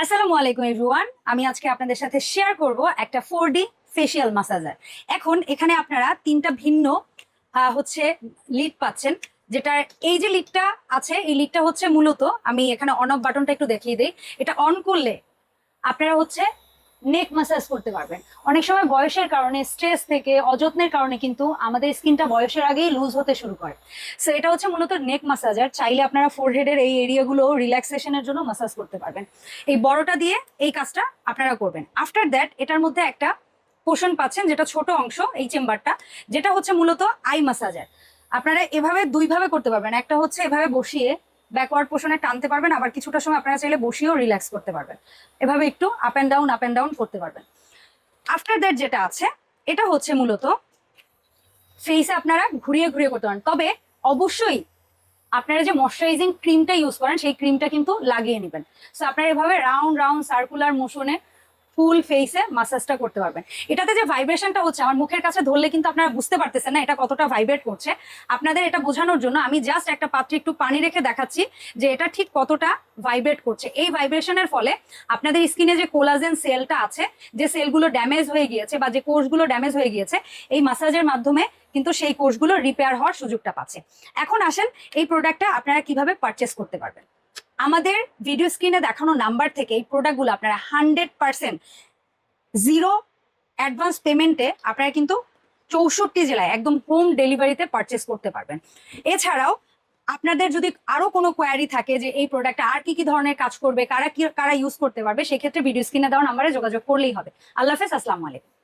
আসসালামু আলাইকুম এভরিওয়ান আমি আজকে আপনাদের সাথে শেয়ার করব একটা ফোর ডি ফেসিয়াল মাসাজার এখন এখানে আপনারা তিনটা ভিন্ন হচ্ছে লিড পাচ্ছেন যেটা এই যে লিডটা আছে, এই লিডটা হচ্ছে মূলত, আমি এখানে অন অফ বাটনটা একটু দেখিয়ে দিই। এটা অন করলে আপনারা হচ্ছে নেক মাসাজ করতে পারবেন। অনেক সময় বয়সের কারণে স্ট্রেস থেকে অযত্নের কারণে কিন্তু আমাদের স্কিনটা বয়সের আগেই লুজ হতে শুরু করে। সো এটা হচ্ছে মূলত নেক মাসাজার চাইলে আপনারা ফোরহেডের এই এরিয়াগুলো রিল্যাক্সেশনের জন্য মাসাজ করতে পারবেন। এই বড়টা দিয়ে এই কাজটা আপনারা করবেন। আফটার দ্যাট এটার মধ্যে একটা পোষণ পাচ্ছেন, যেটা ছোট অংশ, এই চেম্বারটা যেটা হচ্ছে মূলত আই মাসাজার আপনারা এভাবে দুইভাবে করতে পারবেন। একটা হচ্ছে এভাবে বসিয়ে ব্যাকওয়ার্ড পোষণে টানতে পারবেন, আবার কিছুটা সময় আপনারা চাইলে বসিয়েও রিল্যাক্স করতে পারবেন। এভাবে একটু up and down up and down করতে পারবেন। আফটার দ্যাট যেটা আছে, এটা হচ্ছে মূলত ফেসে আপনারা ঘুরিয়ে ঘুরিয়ে করতে পারেন। তবে অবশ্যই আপনারা যে ময়শ্চারাইজিং ক্রিমটা ইউজ করেন, সেই ক্রিমটা কিন্তু লাগিয়ে নেবেন। সো আপনারা এভাবে রাউন্ড রাউন্ড সার্কুলার মোশনে ফুল ফেসে মাসাজটা করতে পারবেন। এটাতে যে ভাইব্রেশনটা হচ্ছে, আমার মুখের কাছে ধরলে কিন্তু আপনারা বুঝতে পারতেছেন না এটা কতটা ভাইব্রেট করছে। আপনাদের এটা বোঝানোর জন্য আমি জাস্ট একটা পাত্রে একটু পানি রেখে দেখাচ্ছি যে এটা ঠিক কতটা ভাইব্রেট করছে। এই ভাইব্রেশনের ফলে আপনাদের স্কিনে যে কোলাজেন সেলটা আছে, যে সেলগুলো ড্যামেজ হয়ে গিয়েছে বা যে কোষগুলো ড্যামেজ হয়ে গিয়েছে, এই মাসাজের মাধ্যমে কিন্তু সেই কোষগুলো রিপেয়ার হওয়ার সুযোগটা পাচ্ছে। এখন আসেন এই প্রোডাক্টটা আপনারা কীভাবে পারচেস করতে পারবেন। আমাদের ভিডিও স্ক্রিনে দেখানো নাম্বার থেকে এই প্রোডাক্টগুলো আপনারা হান্ড্রেড পার্সেন্ট জিরো অ্যাডভান্স পেমেন্টে আপনারা কিন্তু চৌষট্টি জেলায় একদম হোম ডেলিভারিতে পারচেস করতে পারবেন। এছাড়াও আপনাদের যদি আরও কোনো কোয়ারি থাকে যে এই প্রোডাক্টটা আর কি কি ধরনের কাজ করবে, কারা কি, কারা ইউজ করতে পারবে, সেক্ষেত্রে ভিডিও স্ক্রিনে দেওয়া নাম্বারে যোগাযোগ করলেই হবে। আল্লাহ হাফেজ, আসসালামু আলাইকুম।